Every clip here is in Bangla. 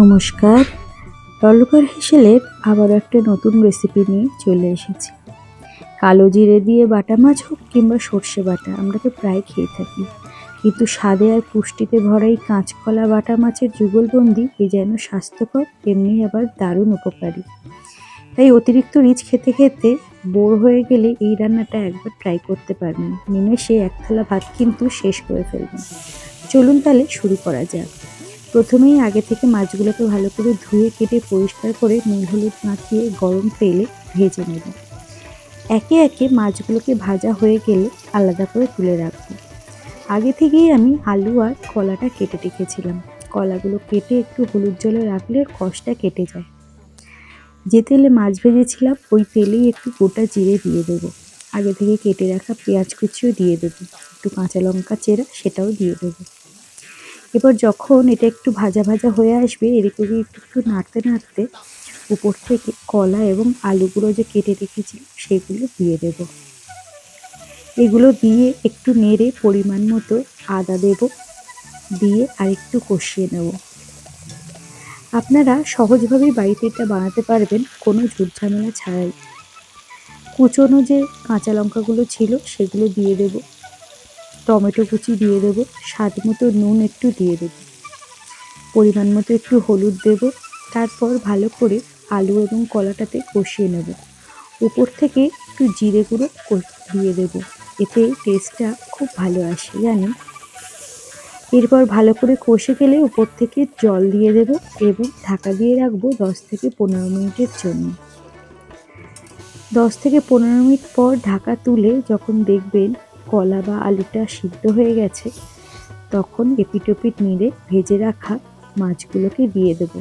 নমস্কার। তলকার হেসেলের আবার একটা নতুন রেসিপি নিয়ে চলে এসেছি। কালো জিরে দিয়ে বাটা মাছ হোক কিংবা সর্ষে বাটা, আমরা তো প্রায় খেয়ে থাকি। কিন্তু স্বাদে আর পুষ্টিতে ভরা এই কাঁচকলা বাটা মাছের যুগলবন্দি এ যেন স্বাস্থ্যকর, তেমনি আবার দারুণ উপকারী। তাই অতিরিক্ত রিচ খেতে খেতে বোর হয়ে গেলে এই রান্নাটা একবার ট্রাই করতে পারবেন। নিমেষে এক থালা ভাত কিন্তু শেষ করে ফেলবেন। চলুন তাহলে শুরু করা যাক। প্রথমেই আগে থেকে মাছগুলোকে ভালো করে ধুয়ে কেটে পরিষ্কার করে নুন, হলুদ মাখিয়ে গরম তেলে ভেজে নেব। একে একে মাছগুলোকে ভাজা হয়ে গেলে আলাদা করে তুলে রাখব। আগে থেকেই আমি আলু আর কলাটা কেটে রেখেছিলাম। কলাগুলো কেটে একটু হলুদ জলে রাখলে কষটা কেটে যায়। যে তেলে মাছ ভেজেছিলাম, ওই তেলেই একটু গোটা জিরে দিয়ে দেবো। আগে থেকে কেটে রাখা পেঁয়াজ কুচিও দিয়ে দেবো। একটু কাঁচা লঙ্কা চেরা সেটাও দিয়ে দেবো। এবার যখন এটা একটু ভাজা ভাজা হয়ে আসবে, এদিকে একটু একটু নাড়তে নাড়তে উপর থেকে কলা এবং আলুগুলো যে কেটে রেখেছি, সেগুলো দিয়ে দেব। এগুলো দিয়ে একটু নেড়ে পরিমাণ মতো আদা দেব, দিয়ে আর একটু কষিয়ে নেব। আপনারা সহজভাবেই বাড়িতে এটা বানাতে পারবেন, কোনো ঝামেলা ছাড়াই। কুচনো যে কাঁচা লঙ্কাগুলো ছিল, সেগুলো দিয়ে দেবো। টমেটো কুচি দিয়ে দেব, স্বাদ মতো নুন একটু দিয়ে দেব, পরিমাণ মতো একটু হলুদ দেব, তারপর ভালো করে আলু এবং কলাটাতে কষিয়ে নেব। উপর থেকে একটু জিরে গুঁড়ো দিয়ে দেব, এতে টেস্টটা খুব ভালো আসে, জানেন? এরপর ভালো করে কষে গেলে উপর থেকে জল দিয়ে দেব এবং ঢাকা দিয়ে রাখব দশ থেকে পনেরো মিনিটের জন্য। দশ থেকে পনেরো মিনিট পর ঢাকা তুলে যখন দেখবেন কলা বা আলুটা সিদ্ধ হয়ে গেছে, তখন এপিটোপিট নিড়ে ভেজে রাখা মাছগুলোকে দিয়ে দেব।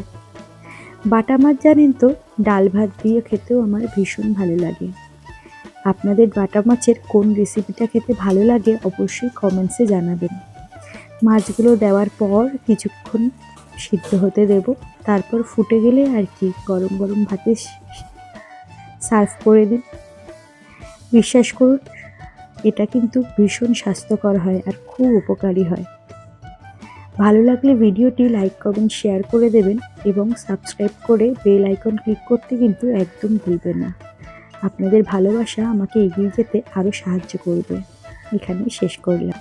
বাটা মাছ জানেন তো, ডাল ভাত দিয়ে খেতেও আমার ভীষণ ভালো লাগে। আপনাদের বাটা মাছের কোন রেসিপিটা খেতে ভালো লাগে অবশ্যই কমেন্টসে জানাবেন। মাছগুলো দেওয়ার পর কিছুক্ষণ সিদ্ধ হতে দেব, তারপর ফুটে গেলে আর কি, গরম গরম ভাতে সার্ভ করে দিন। বিশ্বাস করুন এটা কিন্তু ভীষণ স্বাস্থ্যকর হয় আর খুব উপকারী হয়। ভালো লাগলে ভিডিওটি লাইক, কমেন্ট, শেয়ার করে দেবেন এবং সাবস্ক্রাইব করে বেল আইকন ক্লিক করতে কিন্তু একদম ভুলবেন না। আপনাদের ভালোবাসা আমাকে এগিয়ে যেতে আরও সাহায্য করবে। এখানেই শেষ করলাম।